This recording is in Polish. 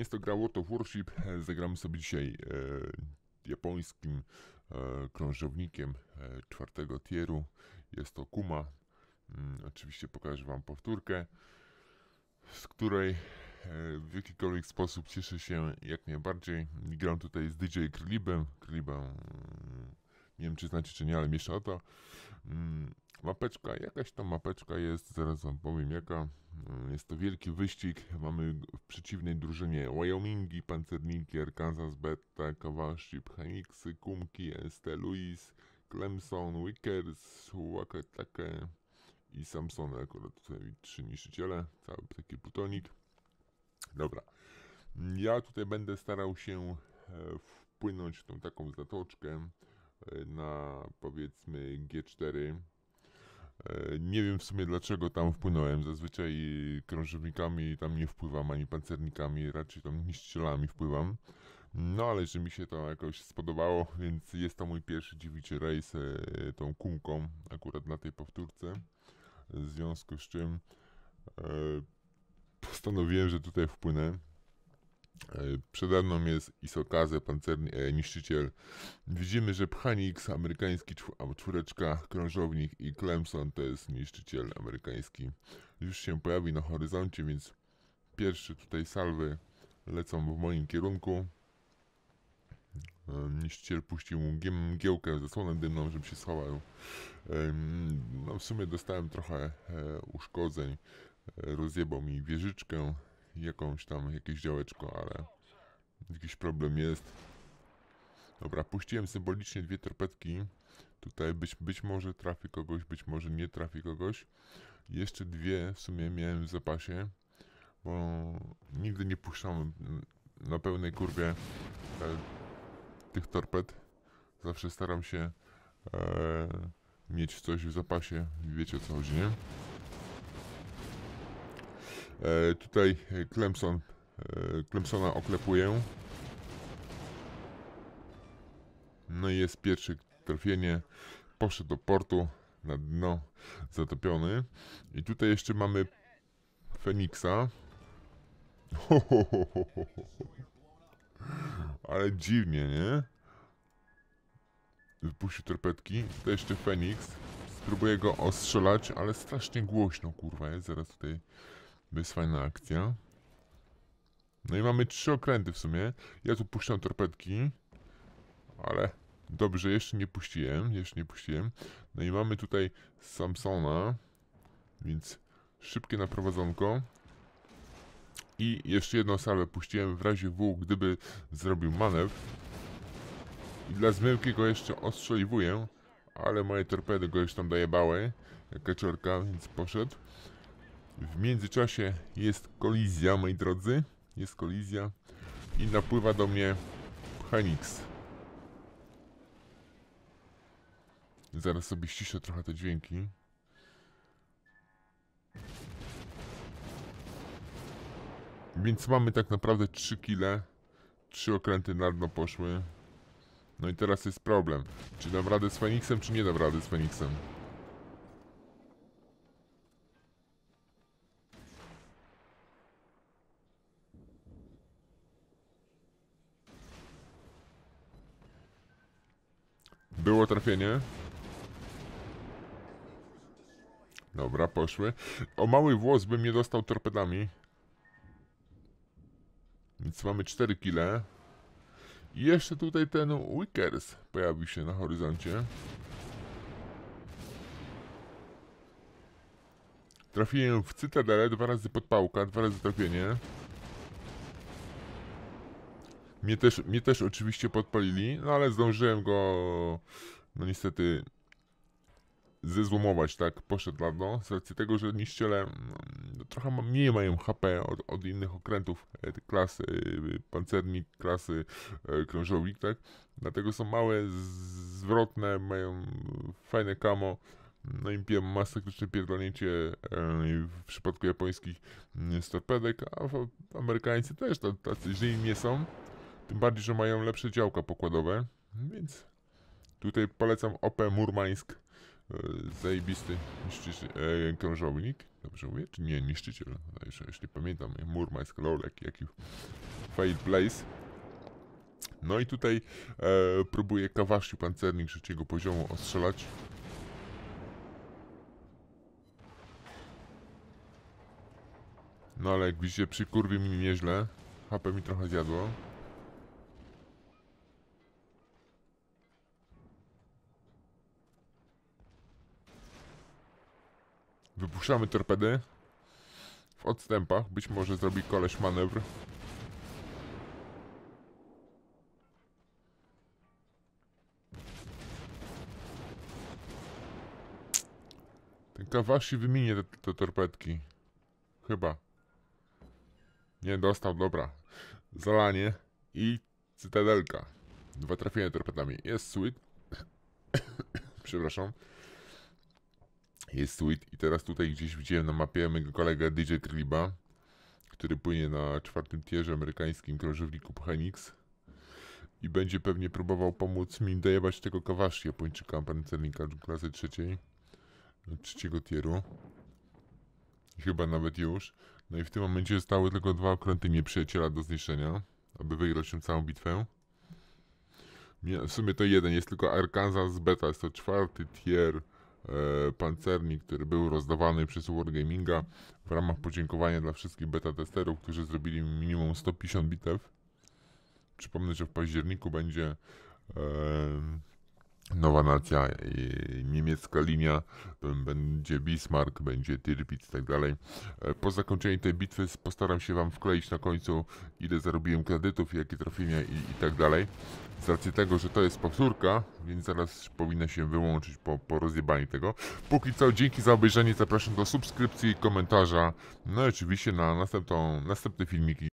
Jest to gra World of Warship. E, Zagramy sobie dzisiaj e, japońskim e, krążownikiem e, czwartego tieru. Jest to Kuma. Mm, oczywiście pokażę Wam powtórkę, z której e, w jakikolwiek sposób cieszę się jak najbardziej. Gram tutaj z DJ Krylibem. Kryliba, mm, nie wiem czy znacie czy nie, ale to. Mm, Mapeczka, jakaś tam mapeczka jest, zaraz wam powiem jaka. Mm, Jest to wielki wyścig. Mamy w przeciwnej drużynie Wyomingi, Pancerniki, Arkansas Beta, Kawaship, Henixy, Kumki, ST Louis, Clemson, Wickers, Wakatake i Samson. Akurat tutaj trzy niszczyciele, cały taki plutonik. Dobra. Ja tutaj będę starał się e, wpłynąć w tą taką zatoczkę na powiedzmy G4. E, Nie wiem w sumie dlaczego tam wpłynąłem. Zazwyczaj krążownikami tam nie wpływam, ani pancernikami, raczej tam niszczycielami wpływam. No ale że mi się to jakoś spodobało, więc jest to mój pierwszy dziewiczy rejs e, tą kumką, akurat na tej powtórce. W związku z czym e, postanowiłem, że tutaj wpłynę. E, Przede mną jest Isokaze, pancerny e, niszczyciel. Widzimy, że Pchanix, amerykański czw- czwóreczka, krążownik i Clemson to jest niszczyciel amerykański. Już się pojawi na horyzoncie, więc pierwsze tutaj salwy lecą w moim kierunku. E, Niszczyciel puścił mgiem- mgiełkę, zasłonę dymną, żeby się schował. Em, No w sumie dostałem trochę e, uszkodzeń. E, Rozjebał mi wieżyczkę, jakąś tam, jakieś działeczko, ale jakiś problem jest. Dobra, puściłem symbolicznie dwie torpedki. Tutaj być, być może trafi kogoś, być może nie trafi kogoś. Jeszcze dwie w sumie miałem w zapasie, bo nigdy nie puszczam na pełnej kurwie e, tych torped. Zawsze staram się e, mieć coś w zapasie. Wiecie o co chodzi, nie? E, tutaj e, Clemson, e, Clemsona oklepuję. No i jest pierwsze trafienie. Poszedł do portu na dno zatopiony. I tutaj jeszcze mamy Feniksa. Ho, ho, ho. Ale dziwnie, nie? Wypuścił torpedki. Tutaj jeszcze Feniks. Spróbuję go ostrzelać, ale strasznie głośno, kurwa, jest. Zaraz tutaj jest fajna akcja. No i mamy trzy okręty w sumie. Ja tu puszczam torpedki. Ale dobrze, jeszcze nie puściłem. Jeszcze nie puściłem. No i mamy tutaj Samsona. Więc szybkie naprowadzonko. I jeszcze jedną salwę puściłem w razie W, gdyby zrobił manewr. I dla zmyłki go jeszcze ostrzeliwuję. Ale moje torpedy go już tam dojebały. Jak kaczorka, więc poszedł. W międzyczasie jest kolizja, moi drodzy. Jest kolizja. I napływa do mnie Phoenix. Zaraz sobie ściszę trochę te dźwięki. Więc mamy tak naprawdę 3 kile. 3 okręty na dno poszły. No i teraz jest problem. Czy dam radę z Feniksem, czy nie dam rady z Feniksem? Było trafienie. Dobra, poszły. O mały włos bym nie dostał torpedami. Więc mamy 4 kile. I jeszcze tutaj ten Wickers pojawił się na horyzoncie. Trafiłem w Cytadelę, dwa razy podpałka, dwa razy trafienie. Mnie też, mnie też oczywiście podpalili, no ale zdążyłem go, no niestety, zezłomować, tak, poszedł na dno, z racji tego, że niszczyciele no, trochę mniej mają HP od, od innych okrętów e, klasy, e, pancernik, klasy e, krążownik, tak, dlatego są małe, zwrotne, mają fajne camo, no i masakryczne pierdolnięcie w przypadku japońskich mm, z torpedek, a Amerykańcy też ta- tacy źli nie są, tym bardziej, że mają lepsze działka pokładowe, więc tutaj polecam OP Murmańsk. E, Zajebisty niszczyciel, krążownik. Dobrze mówię? Czy nie? Niszczyciel. Jeszcze, jeszcze nie pamiętam. Murmańsk, lol, jaki, jaki Fail Place. No i tutaj e, próbuję Kawashi pancernik trzeciego poziomu ostrzelać. No ale jak widzicie, przy kurwie mi nieźle. HP mi trochę zjadło. Wypuszczamy torpedy. W odstępach. Być może zrobi koleś manewr. Ten Kawashi wyminie te, te torpedki. Chyba. Nie dostał, dobra. Zalanie i cytadelka. Dwa trafienia torpedami. Jest sweet. Przepraszam. Jest sweet. I teraz tutaj gdzieś widziałem na mapie mojego kolegę DJ Kriba, który płynie na czwartym tierze amerykańskim krążowniku Phoenix. I będzie pewnie próbował pomóc mi dojebać tego Kawashi, Japończyka, pancernika klasy trzeciej. Trzeciego tieru. Chyba nawet już. No i w tym momencie zostały tylko dwa okręty nieprzyjaciela do zniszczenia, aby wygrać tę całą bitwę. W sumie to jeden, jest tylko Arkansas Beta, jest to czwarty tier pancernik, który był rozdawany przez Wargaminga w ramach podziękowania dla wszystkich beta testerów, którzy zrobili minimum 150 bitew. Przypomnę, że w październiku będzie e, nowa nacja, niemiecka linia, będzie Bismarck, będzie Tirpitz i tak dalej. E, Po zakończeniu tej bitwy postaram się Wam wkleić na końcu, ile zarobiłem kredytów, jakie trafienia i, i tak dalej. Z racji tego, że to jest powtórka, więc zaraz powinna się wyłączyć po, po rozjebaniu tego. Póki co, dzięki za obejrzenie, zapraszam do subskrypcji, komentarza, no i oczywiście na następną, następne filmiki